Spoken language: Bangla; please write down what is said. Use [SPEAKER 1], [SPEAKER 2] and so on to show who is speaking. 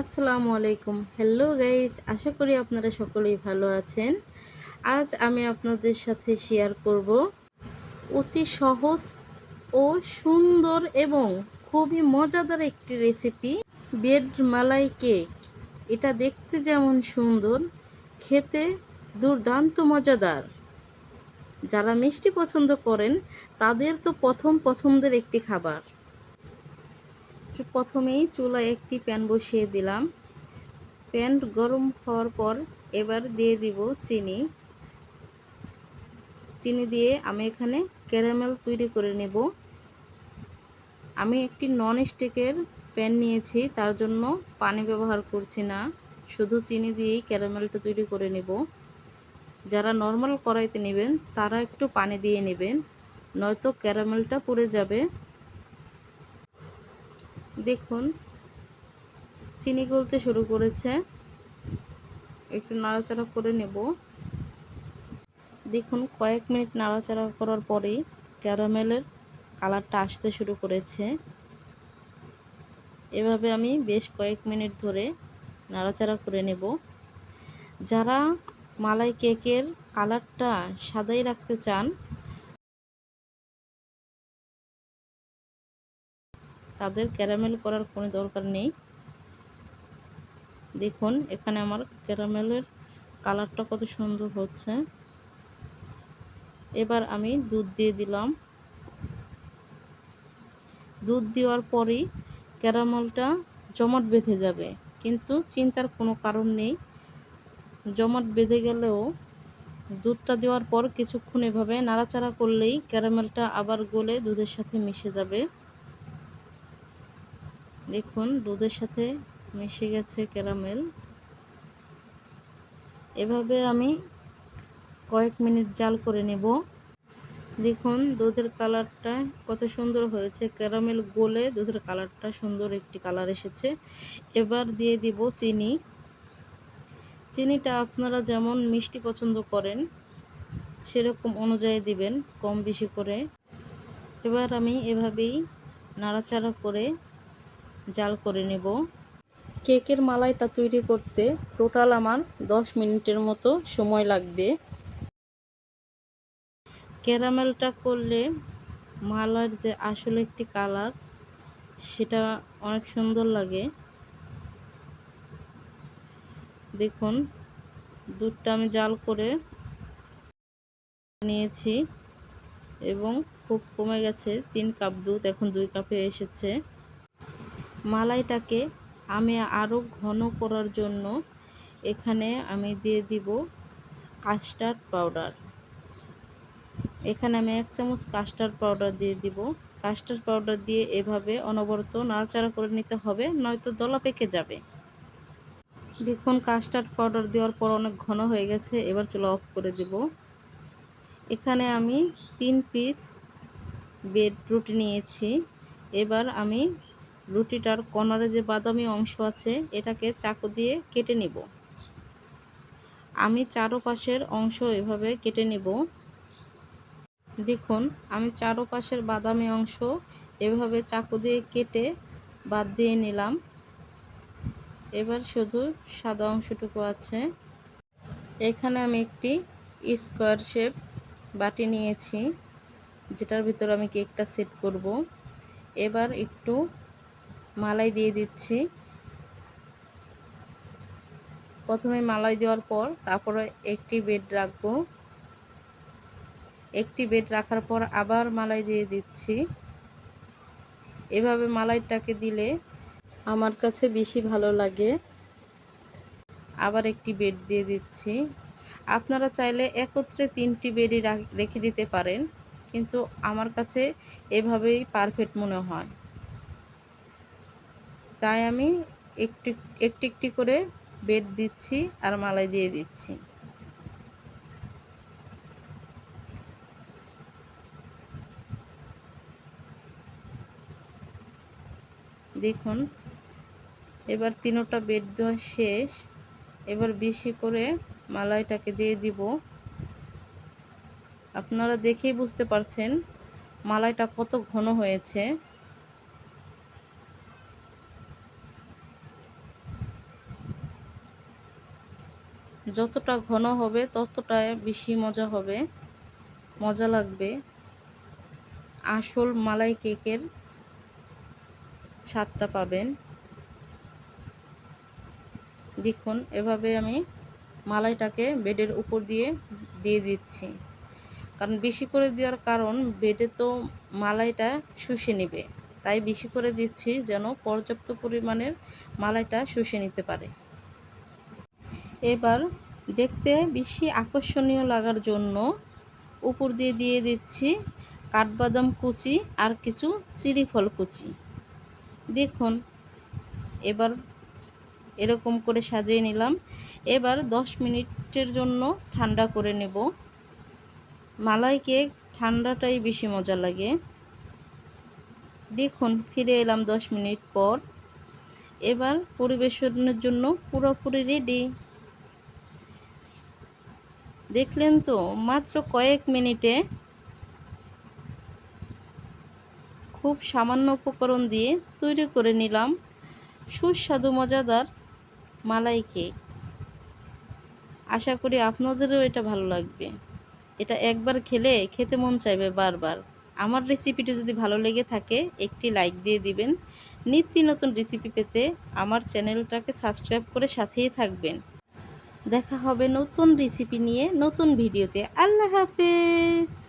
[SPEAKER 1] আসসালামু আলাইকুম। হ্যালো গাইস আশা করি আপনারা সকলেই ভালো আছেন। আজ আমি আপনাদের সাথে শেয়ার করব অতি সহজ ও সুন্দর এবং খুবই মজাদার একটি রেসিপি বেড মালাই কেক এটা দেখতে যেমন সুন্দর, খেতে দুর্দান্ত মজাদার। যারা মিষ্টি পছন্দ করেন, তাদের তো প্রথম পছন্দের একটি খাবার। প্রথমেই চুলায় একটি প্যান বসিয়ে দিলাম। প্যান গরম হওয়ার পর এবার দিয়ে দিব চিনি। চিনি দিয়ে আমি এখানে ক্যারামেল তৈরি করে নেব। আমি একটি নন স্টিকের প্যান নিয়েছি, তার জন্য পানি ব্যবহার করছি না। শুধু চিনি দিয়েই ক্যারামেলটা তৈরি করে নেব। যারা নর্মাল কড়াইতে নেবেন, তারা একটু পানি দিয়ে নেবেন, নয়তো ক্যারামেলটা পড়ে যাবে। দেখুন, চিনি গলতে শুরু করেছে। একটু নাড়াচাড়া করে নেব। দেখুন, কয়েক মিনিট নাড়াচাড়া করার পরেই ক্যারামেলের কালারটা আসতে শুরু করেছে। এভাবে আমি বেশ কয়েক মিনিট ধরে নাড়াচাড়া করে নেব। যারা মালাই কেকের কালারটা সাদাই রাখতে চান তাদের ক্যারামেল করার কোনো দরকার নেই। দেখুন, এখানে আমার ক্যারামেলের কালারটা কত সুন্দর হচ্ছে। এবার আমি দুধ দিয়ে দিলাম। দুধ দেওয়ার পরেই ক্যারামেলটা জমাট বেঁধে যাবে, কিন্তু চিন্তার কোনো কারণ নেই। জমাট বেঁধে গেলেও দুধটা দেওয়ার পর কিছুক্ষণ এভাবে নাড়াচাড়া করলেই ক্যারামেলটা আবার গলে দুধের সাথে মিশে যাবে। দেখুন, দুধের সাথে মিশে গেছে ক্যারামেল। এভাবে আমি কয়েক মিনিট জাল করে নেব। দেখুন, দুধের কালারটা কত সুন্দর হয়েছে। ক্যারামেল গলে দুধের কালারটা সুন্দর একটি কালার এসেছে। এবার দিয়ে দিব চিনি। চিনিটা আপনারা যেমন মিষ্টি পছন্দ করেন, সেরকম অনুযায়ী দিবেন, কম বেশি করে। এবার আমি এভাবেই নাড়াচাড়া করে জাল করে নেব। কেকের মালাইটা তৈরি করতে টোটাল আমার 10 মিনিটের মতো সময় লাগবে। ক্যারামেলটা করলে মালার যে আসলে একটি কালার, সেটা অনেক সুন্দর লাগে। দেখুন, দুধটা আমি জাল করে নিয়েছি এবং খুব কমে গেছে তিন কাপ দুধ, এখন দুই কাপে এসেছে। মালাইটাকে আমি আরও ঘন করার জন্য এখানে আমি দিয়ে দিব কাস্টার্ড পাউডার। এখানে আমি এক চামচ কাস্টার্ড পাউডার দিয়ে দিব। কাস্টার্ড পাউডার দিয়ে এভাবে অনবরত নাড়াচাড়া করে নিতে হবে, নয়তো দলা পেকে যাবে। দেখুন, কাস্টার্ড পাউডার দেওয়ার পর অনেক ঘন হয়ে গেছে, এবার চুলা অফ করে দেব। এখানে আমি তিন পিস বেড রুটি নিয়েছি। এবার আমি রুটিটার কর্নারে যে বাদামি অংশ আছে, এটাকে চাকু দিয়ে কেটে নিব। আমি চারোপাশের অংশ এভাবে কেটে নিব। দেখুন, আমি চারোপাশের বাদামি অংশ এভাবে চাকু দিয়ে কেটে বাদ দিয়ে নিলাম। এবার শুধু সাদা অংশটুকু আছে। এখানে আমি একটি স্কোয়ার শেপ বাটি নিয়েছি, যেটার ভিতর আমি কেকটা সেট করব। এবার একটু মালাই দিয়ে দিচ্ছি। প্রথমে মালাই দেওয়ার পর তারপরে একটি বেড রাখব। একটি বেড রাখার পর আবার মালাই দিয়ে দিচ্ছি। এভাবে মালাইটাকে দিলে আমার কাছে বেশি ভালো লাগে। আবার একটি বেড দিয়ে দিচ্ছি। আপনারা চাইলে একত্রে তিনটি বেডই রেখে দিতে পারেন, কিন্তু আমার কাছে এভাবেই পারফেক্ট মনে হয়। তাই আমি একটু, একটি একটি করে বেড দিচ্ছি আর মালাই দিয়ে দিচ্ছি। দেখুন, এবার তিনোটা বেড দেওয়া শেষ। এবার বেশি করে মালাইটাকে দিয়ে দিব। আপনারা দেখেই বুঝতে পারছেন মালাইটা কত ঘন হয়েছে। যতটা ঘন হবে ততটা বেশি মজা হবে। মজা লাগবে। আসল মালাই কেকের স্বাদটা পাবেন। দেখুন, এভাবে আমি মালাইটাকে বেডের উপর দিয়ে দিয়ে দিচ্ছি। কারণ বেশি করে দেওয়ার কারণ, বেডে তো মালাইটা শুষে নেবে। তাই বেশি করে দিচ্ছি যেন পর্যাপ্ত পরিমাণের মালাইটা শুষে নিতে পারে। এবার দেখতে বেশি আকর্ষণীয় লাগার জন্য উপর দিয়ে দিয়ে দিচ্ছি কাঠবাদাম কুচি আর কিছু চিরি ফল কুচি। দেখুন, এবার এরকম করে সাজিয়ে নিলাম। এবার 10 মিনিটের জন্য ঠান্ডা করে নেব। মালাই কেক ঠান্ডাটাই বেশি মজা লাগে। দেখুন, ফিরে এলাম 10 মিনিট পর। এবার পরিবেশনের জন্য পুরোপুরি রেডি দেখলেন তো, মাত্র কয়েক মিনিটে খুব সামান্য উপকরণ দিয়ে তৈরি করে নিলাম সুস্বাদু, মজাদার মালাই কেক। আশা করি আপনাদেরও এটা ভালো লাগবে। এটা একবার খেলে খেতে মন চাইবে বারবার। আমার রেসিপিটি যদি ভালো লেগে থাকে, একটি লাইক দিয়ে দিবেন। নিত্য নতুন রেসিপি পেতে আমার চ্যানেলটাকে সাবস্ক্রাইব করে সাথেই থাকবেন। দেখা হবে নতুন রেসিপি নিয়ে নতুন ভিডিওতে আল্লাহ হাফেজ।